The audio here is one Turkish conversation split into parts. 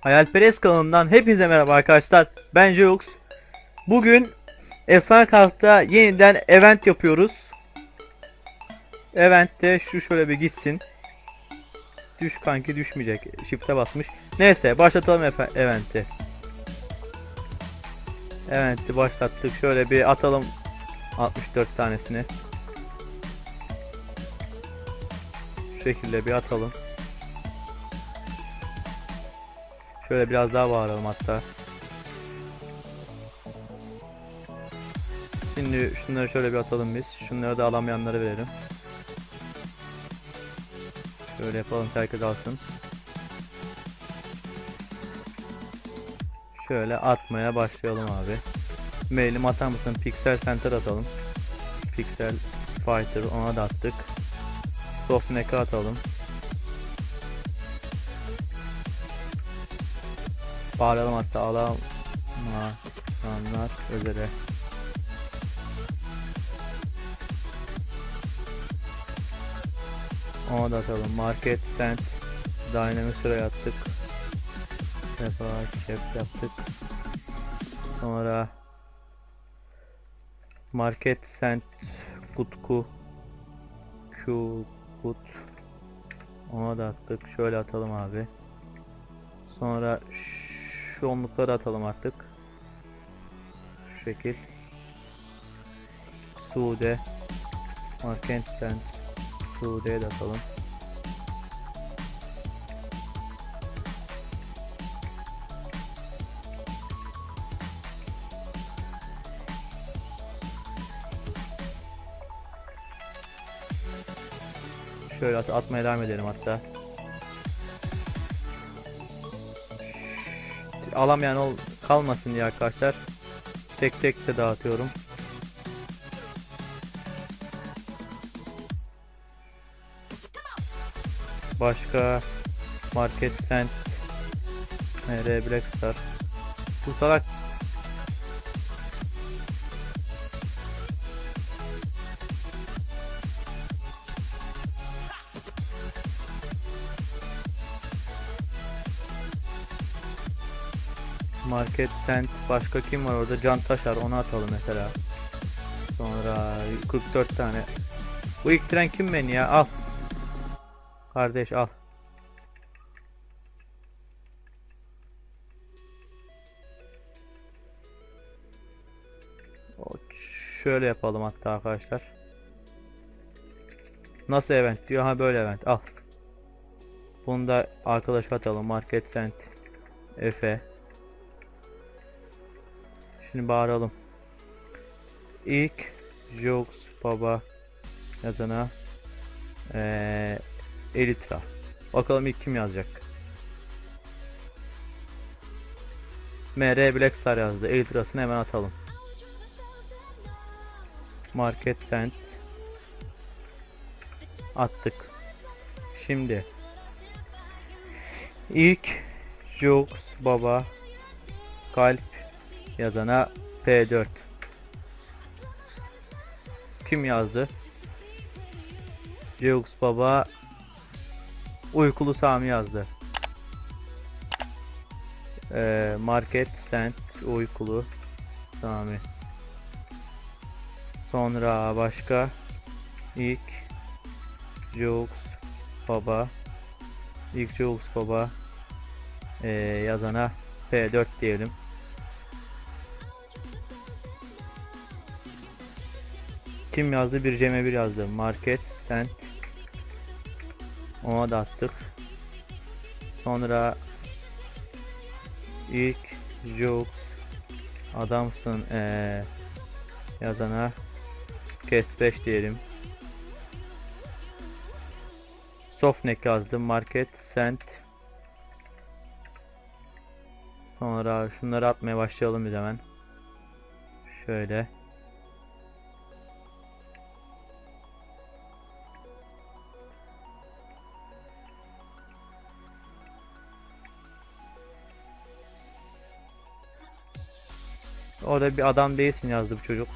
Hayalperest kanalından hepinize merhaba arkadaşlar. Ben Jeux. Bugün Efsane Kart'ta yeniden event yapıyoruz. Event'te şu şöyle bir gitsin. Düş kanki düşmeyecek. Shift'e basmış. Neyse başlatalım event'i. Event'i başlattık. Şöyle bir atalım 64 tanesini. Şu şekilde bir atalım. Şöyle biraz daha bağıralım hatta. Şimdi şunları şöyle bir atalım biz. Şunları da alamayanlara verelim. Şöyle yapalım ki herkes alsın. Şöyle atmaya başlayalım abi. Mailim atar mısın? Pixel Center atalım. Pixel Fighter ona da attık. Softneck'e atalım. Bağlayalım hatta alamayanlar üzere. Ona da atalım. Market Cent Dynamic sıraya attık. Defa chef yaptık. Sonra Market Cent Kutku Q Kut Ona da attık. Şöyle atalım abi. Sonra şu onlukları atalım artık. Şu şekil. Sude Market Cent Sude'ye de atalım. Şöyle at atmaya devam edelim hatta. Alamayan ol kalmasın diye arkadaşlar. Tek tek de dağıtıyorum. Başka Market Cent MR Black Star Bu Market Cent başka kim var orada? Can Taşar onu atalım mesela. Sonra 44 tane. Bu ilk tren kim beni ya? Al. Kardeş al. Şöyle yapalım hatta arkadaşlar. Nasıl event diyor? Ha böyle event. Al. Bunu da arkadaş atalım. Market Cent Efe. Şimdi bağıralım. İlk Jokes Baba yazana eee Elitra. Bakalım ilk kim yazacak? MR Black Star yazdı. Elitra'sını hemen atalım. Market Cent attık. Şimdi ilk Jokes Baba Kalp yazana P4 kim yazdı? Jeux Baba Uykulu Sami yazdı. Ee, Market Cent Uykulu Sami. Sonra başka ilk Jeux Baba ilk Jeux Baba ee, yazana P4 diyelim. Kim yazdı? Bir Cem'e bir yazdı. Market Cent ona da attık. Sonra ilk Jokes adamsın ee, yazana kes 5 diyelim. Softneck yazdım. Market Cent Sonra şunları atmaya başlayalım biz hemen. Şöyle. Orada bir adam değilsin yazdı bu çocuk.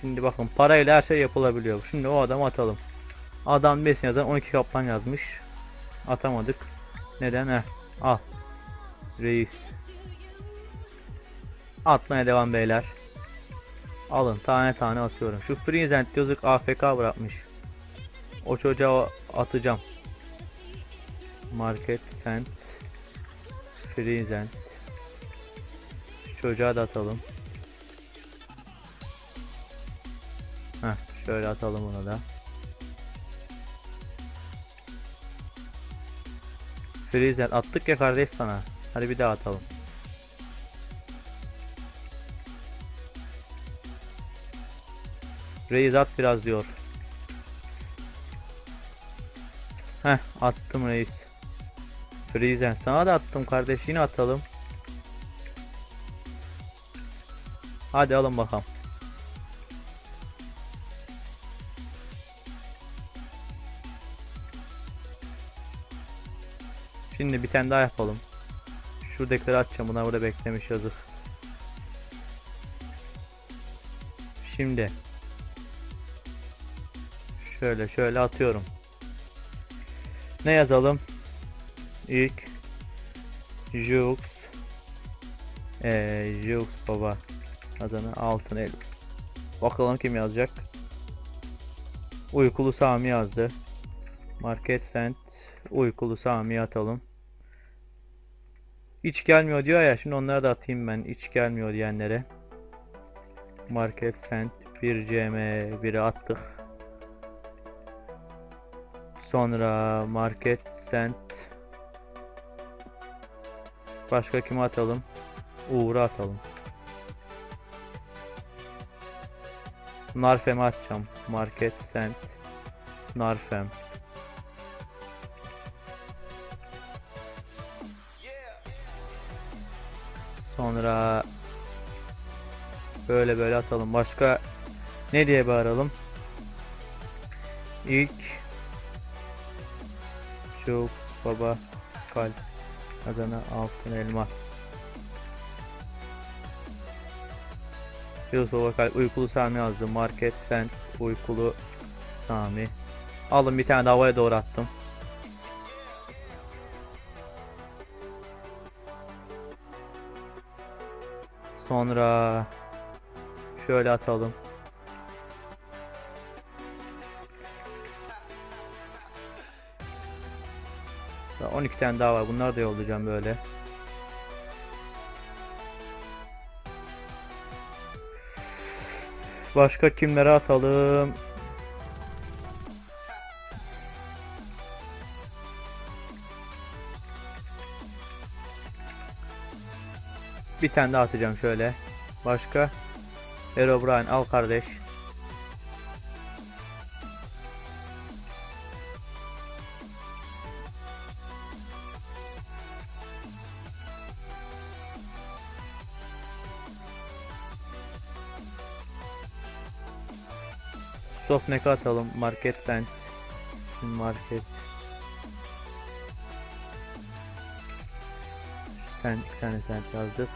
Şimdi bakın parayla her şey yapılabiliyor. Şimdi o adamı atalım. Adam değilsin yazan 12 kaplan yazmış. Atamadık. Neden? Heh. Al. Reis. Atmaya devam beyler. Alın tane tane atıyorum. Şu Freezent yazık AFK bırakmış. O çocuğa atacağım. Market Sent Freezent Çocuğa da atalım. Heh, şöyle atalım ona da. Freezer attık ya kardeş sana. Hadi bir daha atalım. Reis at biraz diyor. Heh attım reis. Freezer sana da attım kardeş yine atalım. Hadi alın bakalım. Şimdi bir tane daha yapalım. Şuradakileri atacağım. Bunlar burada beklemiş yazık. Şimdi. Şöyle şöyle atıyorum. Ne yazalım? İlk Jux ee, Jux baba adını altın el. Bakalım kim yazacak. Uykulu Sami yazdı. Market Cent uykulu Sami'ye atalım. Hiç gelmiyor diyor ya şimdi onları da atayım ben hiç gelmiyor diyenlere. Market Cent 1 CM 1'i attık. Sonra Market Cent Başka kimi atalım? Uğur'u atalım. Narfem'i atacağım. Market Cent Narfem. Sonra böyle böyle atalım. Başka ne diye bağıralım? İlk çok baba kalp Adana altın elma. Kalp uykulu Sami yazdı. Market sen uykulu Sami. Alın bir tane de havaya doğru attım. Sonra şöyle atalım. Daha 12 tane daha var. Bunları da yollayacağım böyle. Başka kimlere atalım? Bir tane daha atacağım şöyle. Başka? Herobrine al kardeş. Sofnek'e atalım marketten. Şimdi market. Sen iki tane sen yazdık.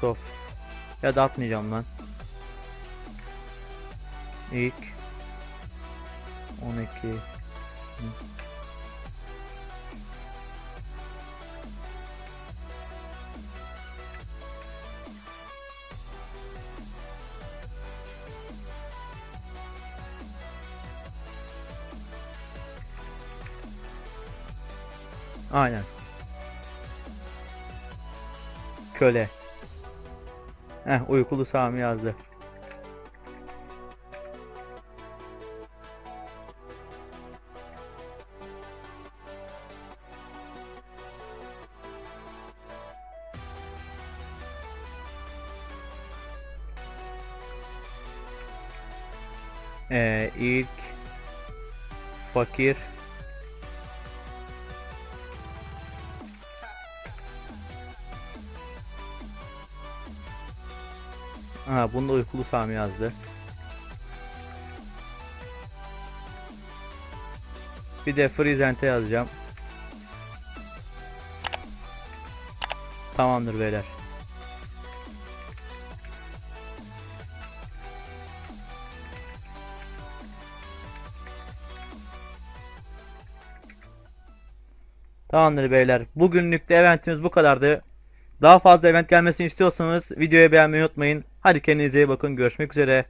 Sof. Ya da atmayacağım lan. İlk 12 Hı. Aynen. Köle. Heh uykulu Sami yazdı. Ee, ilk fakir Ha bunda uykulu Sami yazdı. Bir de Freezent'e yazacağım. Tamamdır beyler. Tamamdır beyler. Bugünlük de eventimiz bu kadardı. Daha fazla event gelmesini istiyorsanız videoyu beğenmeyi unutmayın. Hadi kendinize iyi bakın. Görüşmek üzere.